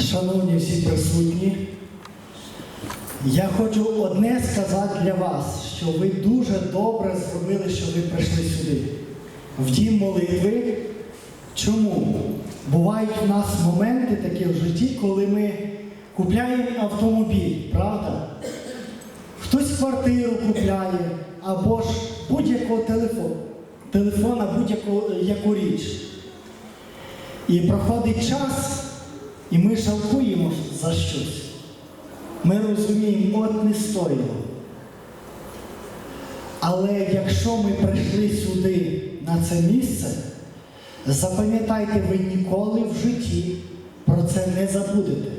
Шановні всі присутні, я хочу одне сказати для вас, що ви дуже добре зробили, що ви прийшли сюди, в дім молитви. Чому? Бувають в нас моменти такі в житті, коли ми купляємо автомобіль, правда? Хтось квартиру купляє, або ж будь-якого телефону, телефона, будь-яку яку річ. І проходить час, і ми жалкуємо за щось. Ми розуміємо, от не стоїло. Але якщо ми прийшли сюди, на це місце, запам'ятайте, ви ніколи в житті про це не забудете.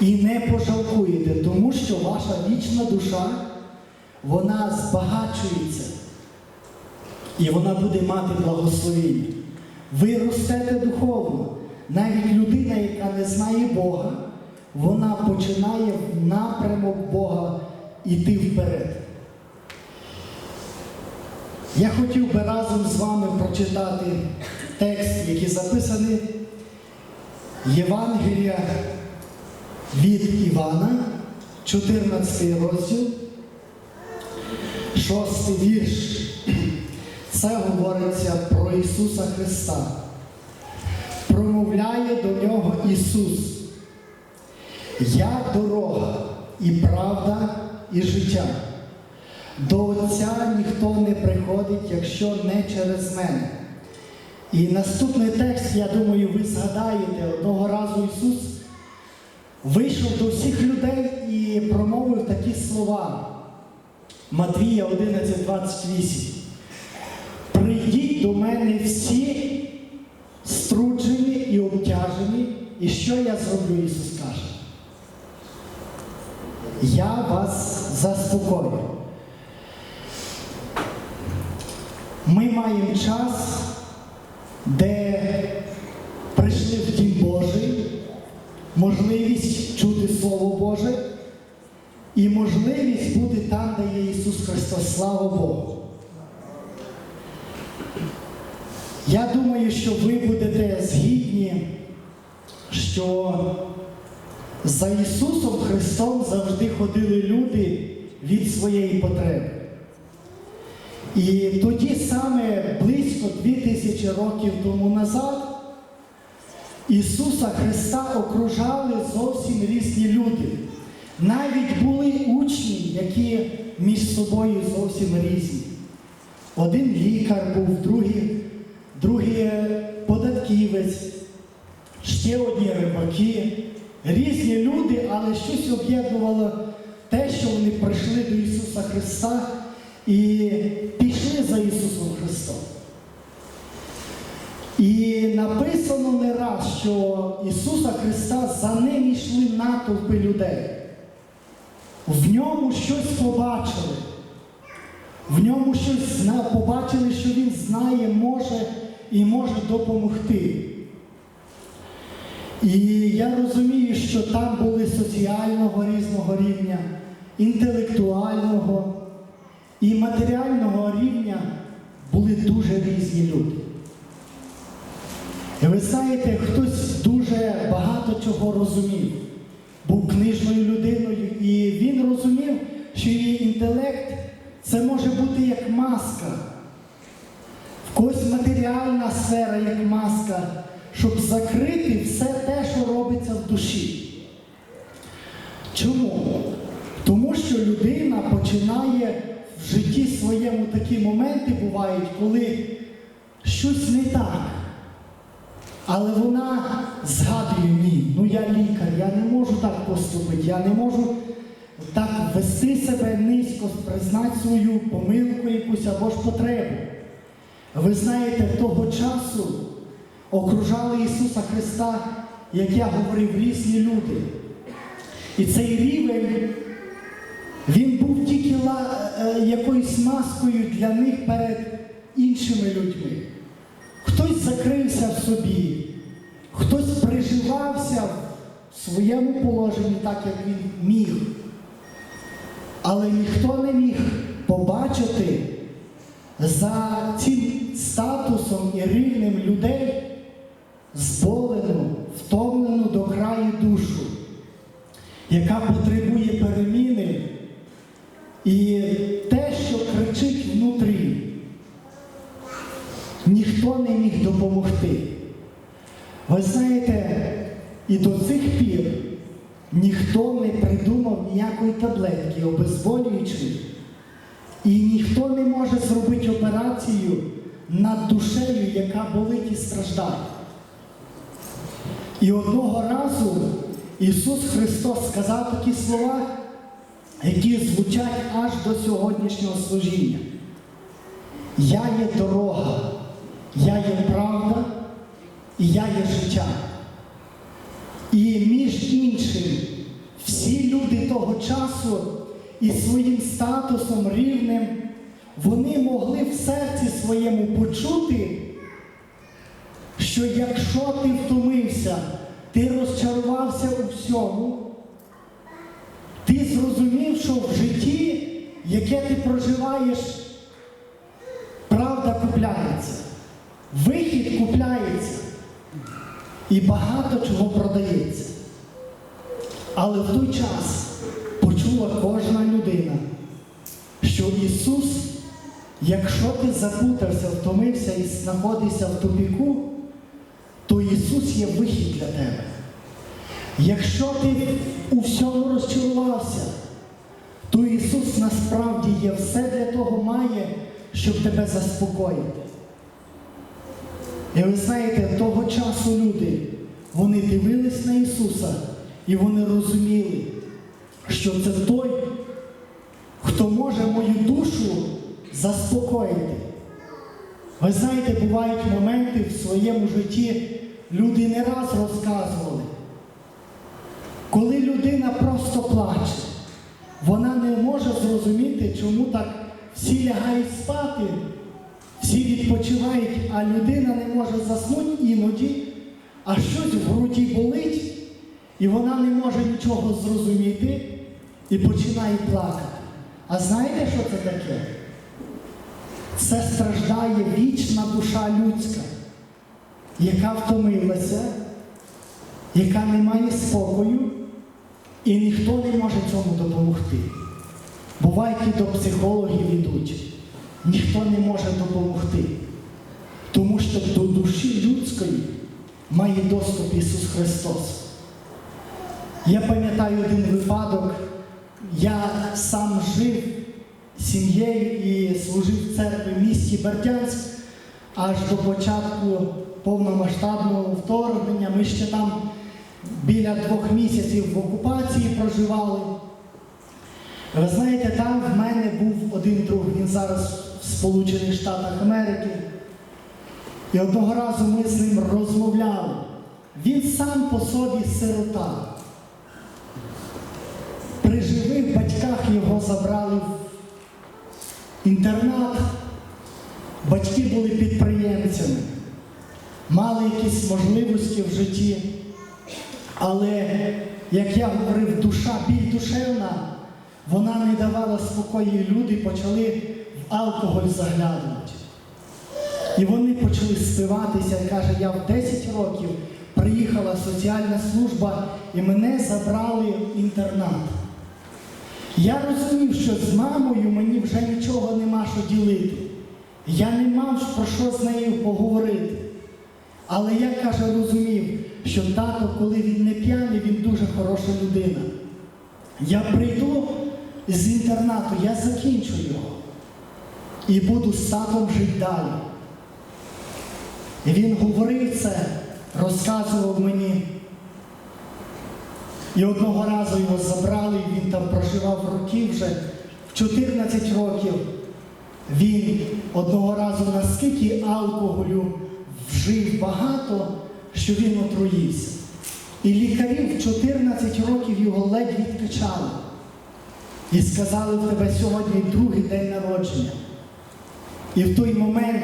І не пожалкуєте, тому що ваша вічна душа, вона збагачується. І вона буде мати благословіння. Ви ростете духовно. Навіть людина, яка не знає Бога, вона починає в напрямок Бога йти вперед. Я хотів би разом з вами прочитати текст, який записаний Євангелія від Івана, 14 розділ, 6 вірш. Це говориться про Ісуса Христа. Промовляє до нього Ісус. Я дорога і правда, і життя. До Отця ніхто не приходить, якщо не через мене. І наступний текст, я думаю, ви згадаєте, одного разу Ісус вийшов до всіх людей і промовив такі слова. Матвія 11:28. Прийдіть до мене всі струджені і обтяжені, і що я зроблю, Ісус каже. Я вас заспокою. Ми маємо час, де прийшли в Дім Божий, можливість чути Слово Боже і можливість бути там, де є Ісус Христос. Слава Богу. Я думаю, що ви будете згідні, що за Ісусом Христом завжди ходили люди від своєї потреби. І тоді саме близько 2000 років тому назад Ісуса Христа окружали зовсім різні люди. Навіть були учні, які між собою зовсім різні. Один лікар був, другий, другий податківець, ще одні рибаки. Різні люди, але щось об'єднувало те, що вони прийшли до Ісуса Христа і пішли за Ісусом Христом. І написано не раз, що Ісуса Христа за ним йшли натовпи людей. В ньому щось побачили. В ньому щось побачили, що він знає, може і може допомогти. І я розумію, що там були соціального різного рівня, інтелектуального і матеріального рівня були дуже різні люди. І ви знаєте, хтось дуже багато чого розумів, був книжною людиною, і він розумів, що її інтелект це може бути як маска. В когось матеріальна сфера як маска, щоб закрити все те, що робиться в душі. Чому? Тому що людина починає в житті своєму такі моменти бувають, коли щось не так. Але вона згадує ні, ну я лікар, я не можу так поступити, я не можу так вести себе низько, признати свою помилку якусь або ж потребу. Ви знаєте, того часу окружали Ісуса Христа, як я говорив, різні люди. І цей рівень, він був тільки е, якоюсь маскою для них перед іншими людьми. Хтось закрився в собі, хтось приживався в своєму положенні так, як він міг. Але ніхто не міг побачити за цим статусом і рівнем людей зболену, втомлену до краю. душу, яка потребує переміни, і те, що кричить внутрі, ніхто не міг допомогти. Ви знаєте, і до цих пір ніхто не придумав ніякої таблетки обезболюючої, і ніхто не може зробити операцію над душею, яка болить і страждає. І одного разу Ісус Христос сказав такі слова, які звучать аж до сьогоднішнього служіння. Я є дорога, я є правда і я є життя. І між іншим, всі люди того часу із своїм статусом рівним, вони могли в серці своєму почути, що якщо ти втомився, ти розчарувався у всьому, ти зрозумів, що в житті, яке ти проживаєш, правда купляється, вихід купляється і багато чого продається. Але в той час почула кожна людина, що Ісус, якщо ти запутався, втомився і знаходишся в тупіку, то Ісус є вихід для тебе. Якщо ти у всьому розчарувався, то Ісус насправді є все для того має, щоб тебе заспокоїти. І ви знаєте, того часу люди, вони дивились на Ісуса і вони розуміли, що це той, хто може мою душу заспокоїти. Ви знаєте, бувають моменти в своєму житті, люди не раз розказували, коли людина просто плаче, вона не може зрозуміти, чому так всі лягають спати, всі відпочивають, а людина не може заснути іноді, а щось в груді болить, і вона не може нічого зрозуміти і починає плакати. А знаєте, що це таке? Це страждає вічна душа людська, яка втомилася, яка не має спокою, і ніхто не може цьому допомогти. Буває, і до психологів ідуть, ніхто не може допомогти. Тому що до душі людської має доступ Ісус Христос. Я пам'ятаю один випадок, я сам жив сім'єю і служив в церкві в місті Бердянськ аж до початку повномасштабного вторгнення. Ми ще там біля двох місяців в окупації проживали. Ви знаєте, там в мене був один друг, він зараз в Сполучених Штатах Америки. І одного разу ми з ним розмовляли. Він сам по собі сирота. При живих батьках його забрали в інтернат. Батьки були підприємцями, мали якісь можливості в житті. Але, як я говорив, душа, біль душевна, вона не давала спокою, і люди почали в алкоголь заглядувати. І вони почали спиватися, каже, я в 10 років приїхала соціальна служба і мене забрали в інтернат. Я розумів, що з мамою мені вже нічого нема що ділити. Я не мав про що з нею поговорити. Але я каже, розумів, що тато, коли він не п'яний, він дуже хороша людина. Я прийду з інтернату, я закінчу його і буду з татом жити далі. І він говорив це, розказував мені. І одного разу його забрали, він там проживав років вже в 14 років. Він одного разу наскільки алкоголю вжив багато, що він отруївся. І лікарі в 14 років його ледь відкачали. І сказали, в тебе сьогодні другий день народження. І в той момент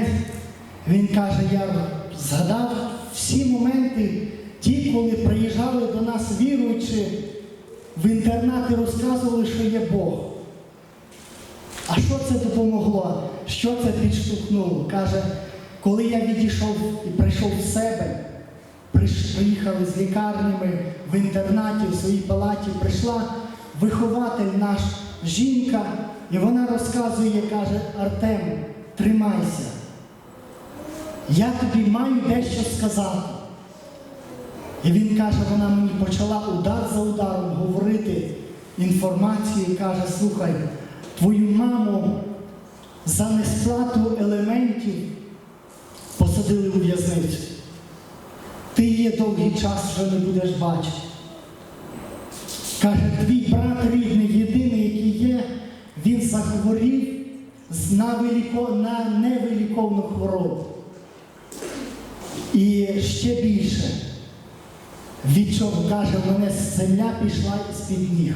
він каже, я згадав всі моменти, ті, коли приїжджали до нас віруючи в інтернат і розказували, що є Бог. А що це допомогло? Що це підштовхнуло? Каже, коли я відійшов і прийшов в себе, приїхали з лікарнями в інтернаті, в своїй палаті, прийшла вихователь наш жінка, і вона розказує, каже, Артем, тримайся. Я тобі маю дещо сказати. І він каже, вона мені почала удар за ударом говорити інформацію і каже, слухай, твою маму за несплату елементів посадили у в'язницю. Ти її довгий час вже не будеш бачити. Каже, твій брат рідний, єдиний, який є, він захворів на невиліковну хворобу. І ще більше. Від чого каже, мене земля пішла з-під ніг.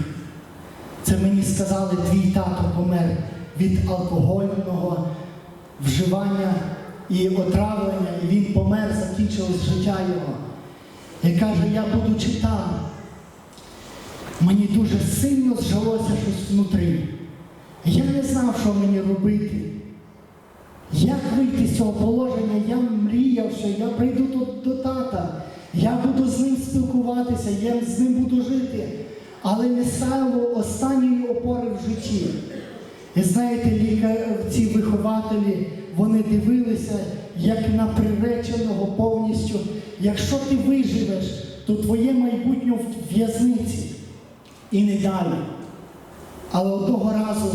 Це мені сказали, твій тато помер від алкогольного вживання і отравлення, і він помер, закінчилось життя його. І каже, я будучи там, мені дуже сильно зжилося щось внутрі. Я не знав, що мені робити. Як вийти з цього положення? Я мріяв, що я прийду тут до тата, я буду з ним спілкуватися, я з ним буду жити, але не стало останньої опори в житті. І знаєте, лікар, ці вихователі, вони дивилися як на приреченого повністю. Якщо ти виживеш, то твоє майбутнє в в'язниці і не далі. Але одного разу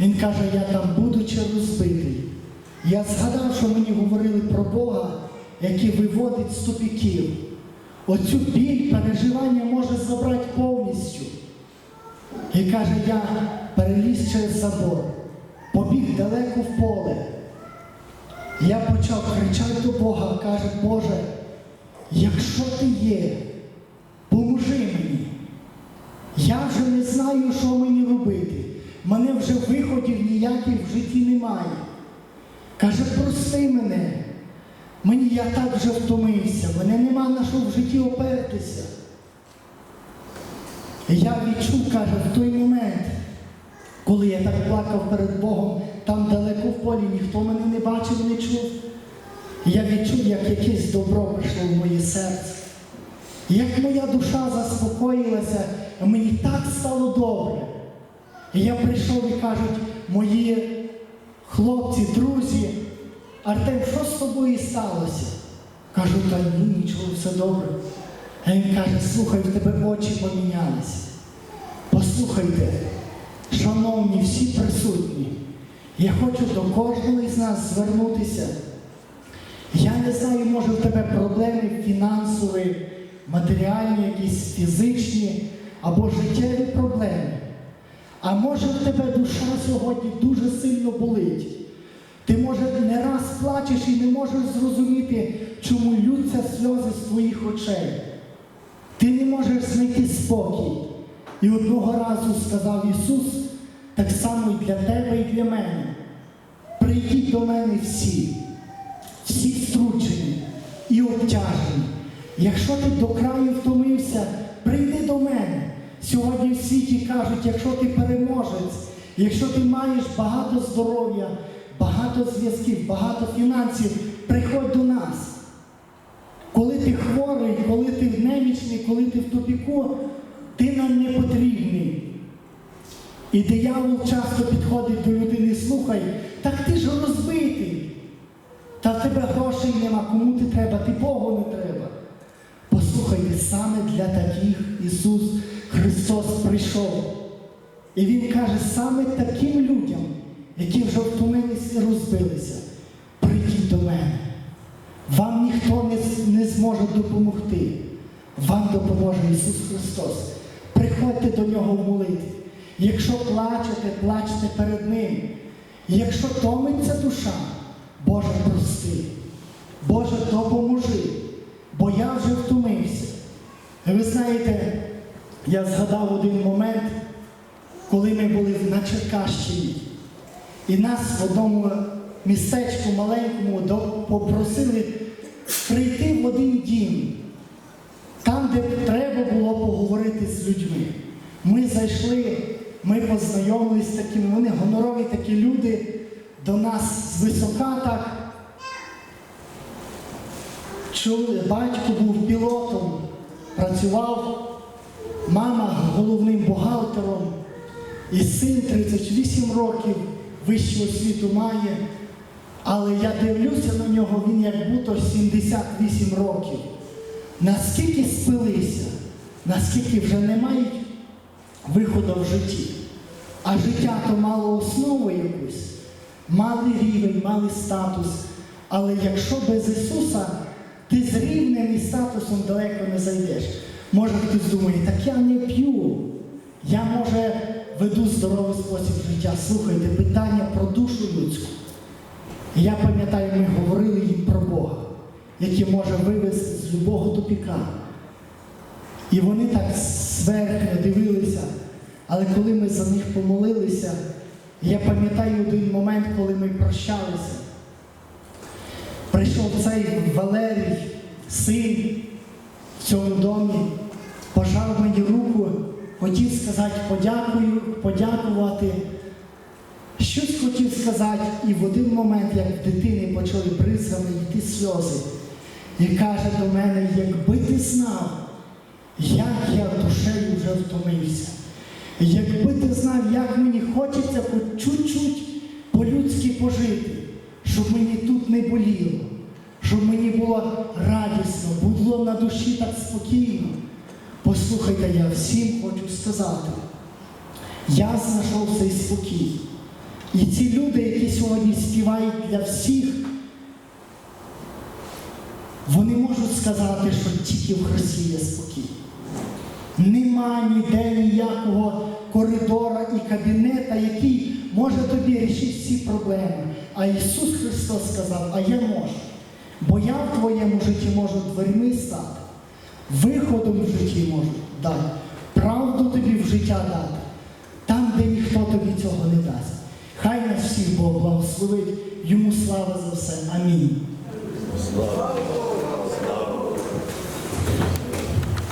він каже, я там будучи розбитий. Я згадав, що мені говорили про Бога, який виводить з тупіків. Оцю біль переживання може забрати повністю. І каже, я переліз через забор, побіг далеко в поле. Я почав кричати до Бога, каже, Боже, якщо ти є, поможи мені. Я вже не знаю, що мені робити. Мене вже виходів ніяких в житті немає. Каже, прости мене. Мені я так вже втомився, мене нема на що в житті опертися. Я відчув, каже, в той момент, коли я так плакав перед Богом, там далеко в полі ніхто мене не бачив, не чув. Я відчув, як якесь добро прийшло в моє серце. Як моя душа заспокоїлася, мені так стало добре. І я прийшов і кажуть, мої хлопці, друзі, Артем, що з тобою сталося? Кажу, та ні, нічого, все добре. А він каже, слухай, в тебе очі помінялися. Послухайте, шановні всі присутні, я хочу до кожного із нас звернутися. Я не знаю, може в тебе проблеми фінансові, матеріальні, якісь фізичні або життєві проблеми. А може в тебе душа сьогодні дуже сильно болить. Ти може не раз плачеш і не можеш зрозуміти, чому лються сльози з твоїх очей. Ти не можеш знайти спокій. І одного разу сказав Ісус, так само і для тебе, і для мене. Прийдіть до мене всі, всі стручені і обтяжені. Якщо ти до краю втомився, прийди до мене. Сьогодні в світі кажуть, якщо ти переможець, якщо ти маєш багато здоров'я, багато зв'язків, багато фінансів, приходь до нас. Коли ти хворий, коли ти немічний, коли ти в тупіку, ти нам не потрібний. І диявол часто підходить до людини, слухай, так ти ж розбитий. Та в тебе грошей нема, кому ти треба, ти Богу не треба. Послухайте, саме для таких Ісус Христос прийшов. І Він каже, саме таким людям, які вже втомилися і розбилися, прийдіть до мене. Вам ніхто не, не зможе допомогти. Вам допоможе Ісус Христос. Приходьте до Нього в молитві. Якщо плачете, плачте перед Ним. Якщо томиться душа, Боже, прости. Боже, допоможи, бо я вже втомився. І ви знаєте, я згадав один момент, коли ми були на Черкащині. І нас в одному містечку маленькому попросили прийти в один дім, там, де треба було поговорити з людьми. Ми зайшли, ми познайомилися з такими, вони гонорові такі люди до нас звисока так. чули, батько був пілотом, працював, мама головним бухгалтером, і син 38 років вищу освіту має. Але я дивлюся на нього, він як будто 78 років. Наскільки спилися, наскільки вже не мають виходу в житті. А життя то мало основу якусь, мали рівень, мали статус. Але якщо без Ісуса ти з рівнем і статусом далеко не зайдеш. Може хтось думає, так я не п'ю. Я може веду здоровий спосіб життя. Слухайте, питання про душу людську. Я пам'ятаю, ми говорили їм про Бога, який може вивести з любого тупіка. І вони так зверхньо дивилися. Але коли ми за них помолилися, я пам'ятаю один момент, коли ми прощалися. Прийшов цей Валерій, син в цьому домі, пожав мені руку, хотів сказати подякую, подякувати. Щось хотів сказати, і в один момент, як дитини почали бризгами йти сльози, і каже до мене, якби ти знав, як я душею вже втомився. Якби ти знав, як мені хочеться хоч чуть-чуть по-людськи пожити, щоб мені тут не боліло, щоб мені було радісно, було на душі так спокійно. Послухайте, я всім хочу сказати, я знайшов цей спокій. І ці люди, які сьогодні співають для всіх, вони можуть сказати, що тільки в Христі є спокій. Нема ніде ніякого коридора і кабінета, який може тобі рішити всі проблеми. А Ісус Христос сказав, а я можу. Бо я в твоєму житті можу дверми стати, виходом в житті можу дати, правду тобі в життя дати, там, де ніхто тобі цього не дасть. Хай нас всіх Бог благословить, йому слава за все. Амінь.